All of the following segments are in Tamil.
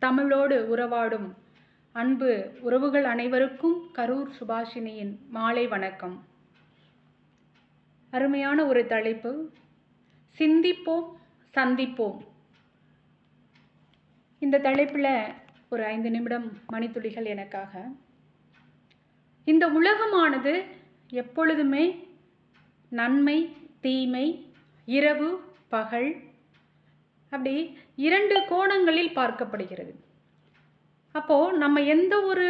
தமிழோடு உறவாடும் அன்பு உறவுகள் அனைவருக்கும் கரூர் சுபாஷினியின் மாலை வணக்கம். அருமையான ஒரு தலைப்பு சிந்திப்போம் சந்திப்போம். இந்த தலைப்பில் ஒரு ஐந்து நிமிடம் மணித்துளிகள் எனக்காக. இந்த உலகமானது எப்பொழுதுமே நன்மை தீமை இரவு பகல் அப்படி இரண்டு கோணங்களில் பார்க்கப்படுகிறது. அப்போது நம்ம எந்த ஒரு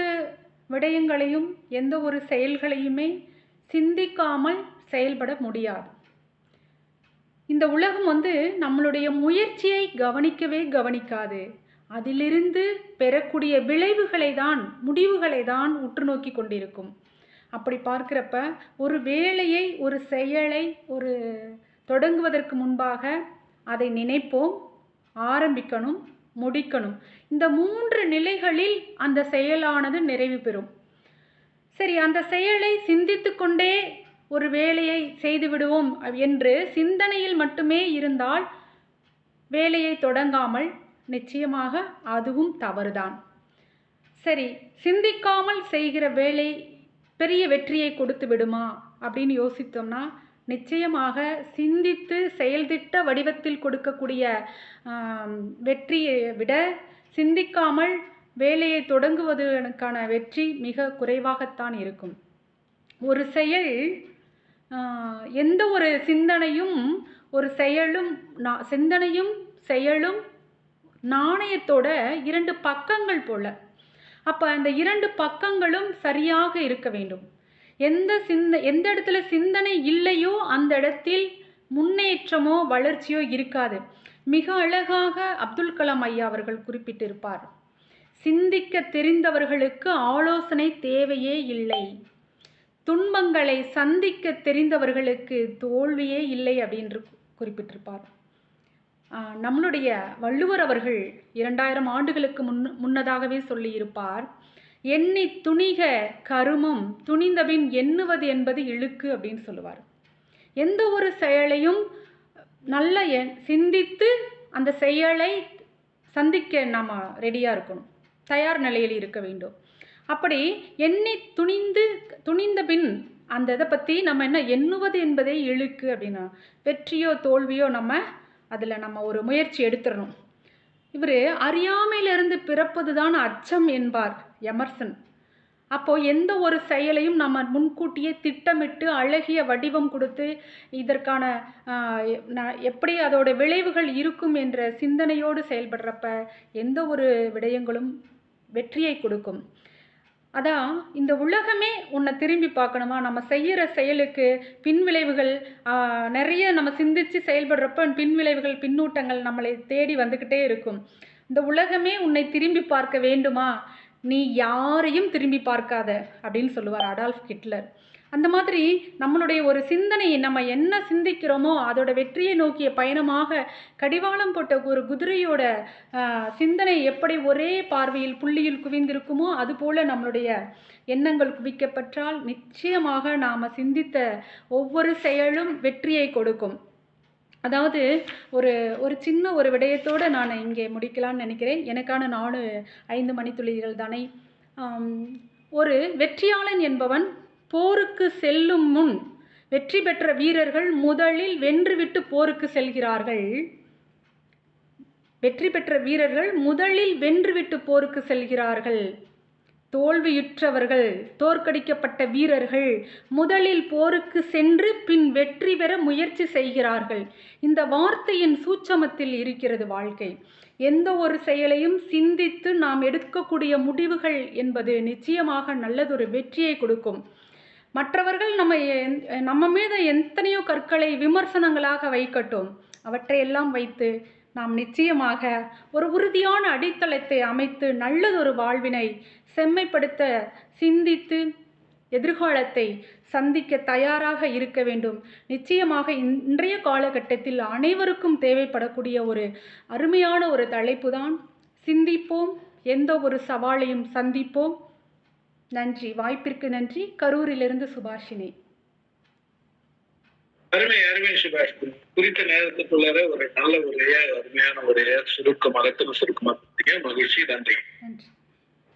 விடயங்களையும் எந்த ஒரு செயல்களையுமே சிந்திக்காமல் செயல்பட முடியாது. இந்த உலகம் வந்து நம்மளுடைய முயற்சியை கவனிக்கவே கவனிக்காது. அதிலிருந்து பெறக்கூடிய விளைவுகளை தான் முடிவுகளை தான் உற்று நோக்கி கொண்டிருக்கும். அப்படி பார்க்குறப்ப ஒரு வேலையை ஒரு செயலை ஒரு தொடங்குவதற்கு முன்பாக அதை நினைப்போம். ஆரம்பிக்கணும் முடிக்கணும். இந்த மூன்று நிலைகளில் அந்த செயலானது நிறைவு பெறும். சரி அந்த செயலை சிந்தித்து கொண்டே ஒரு வேலையை செய்து விடுவோம் என்று சிந்தனையில் மட்டுமே இருந்தால் வேலையை தொடங்காமல் நிச்சயமாக அதுவும் தவறுதான். சரி சிந்திக்காமல் செய்கிற வேலை பெரிய வெற்றியை கொடுத்து விடுமா அப்படின்னு யோசித்தோம்னா நிச்சயமாக சிந்தித்து செயல்திட்ட வடிவத்தில் கொடுக்கக்கூடிய வெற்றியை விட சிந்திக்காமல் வேலையை தொடங்குவதற்கான வெற்றி மிக குறைவாகத்தான் இருக்கும். ஒரு செயல் எந்த ஒரு சிந்தனையும் ஒரு செயலும் சிந்தனையும் செயலும் நாணயத்தோட இரண்டு பக்கங்கள் போல. அப்போ அந்த இரண்டு பக்கங்களும் சரியாக இருக்க வேண்டும். எந்த சிந்த எந்த இடத்துல சிந்தனை இல்லையோ அந்த இடத்தில் முன்னேற்றமோ வளர்ச்சியோ இருக்காது. மிக அழகாக அப்துல் கலாம் ஐயா அவர்கள் குறிப்பிட்டிருப்பார். சிந்திக்க தெரிந்தவர்களுக்கு ஆலோசனை தேவையே இல்லை. துன்பங்களை சந்திக்க தெரிந்தவர்களுக்கு தோல்வியே இல்லை அப்படின்னு குறிப்பிட்டிருப்பார். நம்மளுடைய வள்ளுவர் அவர்கள் இரண்டாயிரம் ஆண்டுகளுக்கு முன் முன்னதாகவே சொல்லியிருப்பார். எண்ணி துணிக கருமம் துணிந்தபின் எண்ணுவது என்பது இழுக்கு அப்படின்னு சொல்லுவார். எந்த ஒரு செயலையும் நல்ல சிந்தித்து அந்த செயலை சந்திக்க நாம் ரெடியாக இருக்கணும். தயார் நிலையில் இருக்க வேண்டும். அப்படி எண்ணி துணிந்து துணிந்த பின் அந்த இதை பற்றி நம்ம என்ன எண்ணுவது என்பதே இழுக்கு அப்படின்னா வெற்றியோ தோல்வியோ நம்ம அதில் நம்ம ஒரு முயற்சி எடுத்துடணும் இவர் அறியாமையிலிருந்து பிறப்பது தான் அச்சம் என்பார். எமர்சன். அப்போது எந்த ஒரு செயலையும் நம்ம முன்கூட்டியே திட்டமிட்டு அழகிய வடிவம் கொடுத்து இதற்கான எப்படி அதோட விளைவுகள் இருக்கும் என்ற சிந்தனையோடு செயல்படுறப்ப எந்த ஒரு விடயங்களும் வெற்றியை கொடுக்கும். அதான் இந்த உலகமே உன்னை திரும்பி பார்க்கணுமா? நம்ம செய்கிற செயலுக்கு பின்விளைவுகள் நிறைய நம்ம சிந்தித்து செயல்படுறப்ப பின்விளைவுகள் பின்னூட்டங்கள் நம்மளை தேடி வந்துக்கிட்டே இருக்கும். இந்த உலகமே உன்னை திரும்பி பார்க்க வேண்டுமா? நீ யாரையும் திரும்பி பார்க்காத அப்படின்னு சொல்லுவார் அடால்ஃப் ஹிட்லர். அந்த மாதிரி நம்மளுடைய ஒரு சிந்தனையை நம்ம என்ன சிந்திக்கிறோமோ அதோட வெற்றியை நோக்கிய பயணமாக கடிவாளம் போட்ட ஒரு குதிரையோட சிந்தனை எப்படி ஒரே பார்வையில் புள்ளியில் குவிந்திருக்குமோ அதுபோல நம்மளுடைய எண்ணங்கள் குவிக்கப்பட்டால் நிச்சயமாக நாம் சிந்தித்த ஒவ்வொரு செயலும் வெற்றியை கொடுக்கும். அதாவது ஒரு ஒரு சின்ன ஒரு விடயத்தோடு நான் இங்கே முடிக்கலான்னு நினைக்கிறேன். எனக்கான நானும் ஐந்து மணித்துளிகள் தானே. ஒரு வெற்றியாளன் என்பவன் போருக்கு செல்லும் முன் வெற்றி பெற்ற வீரர்கள் முதலில் வென்றுவிட்டு போருக்கு செல்கிறார்கள். வெற்றி பெற்ற வீரர்கள் முதலில் வென்றுவிட்டு போருக்கு செல்கிறார்கள். தோல்வியுற்றவர்கள் தோற்கடிக்கப்பட்ட வீரர்கள் முதலில் போருக்கு சென்று பின் வெற்றி பெற முயற்சி செய்கிறார்கள். இந்த வார்த்தையின் சூட்சமத்தில் இருக்கிறது வாழ்க்கை. எந்த ஒரு செயலையும் சிந்தித்து நாம் எடுக்கக்கூடிய முடிவுகள் என்பது நிச்சயமாக நல்லதொரு வெற்றியை கொடுக்கும். மற்றவர்கள் நம்ம நம்ம மீது எத்தனையோ கற்களை விமர்சனங்களாக வைக்கட்டும். அவற்றையெல்லாம் வைத்து நாம் நிச்சயமாக ஒரு உறுதியான அடித்தளத்தை அமைத்து நல்லதொரு வாழ்வினை செம்மைப்படுத்த சிந்தித்து எதிர்காலத்தை சந்திக்க தயாராக இருக்க வேண்டும். நிச்சயமாக இன்றைய காலகட்டத்தில் அனைவருக்கும் தேவைப்படக்கூடிய ஒரு அருமையான ஒரு தலைப்பு தான் சிந்திப்போம் எந்த ஒரு சவாலையும் சந்திப்போம். நன்றி. வாய்ப்பிற்கு நன்றி. கரூரிலிருந்து சுபாஷினி. அருமை அருமை சுபாஷ். குறித்த நேரத்துக்குள்ளார ஒரு நல்ல உரையா அருமையான உரையா சுருக்கமாக சுருக்கமாக மகிழ்ச்சி நன்றி. நன்றி.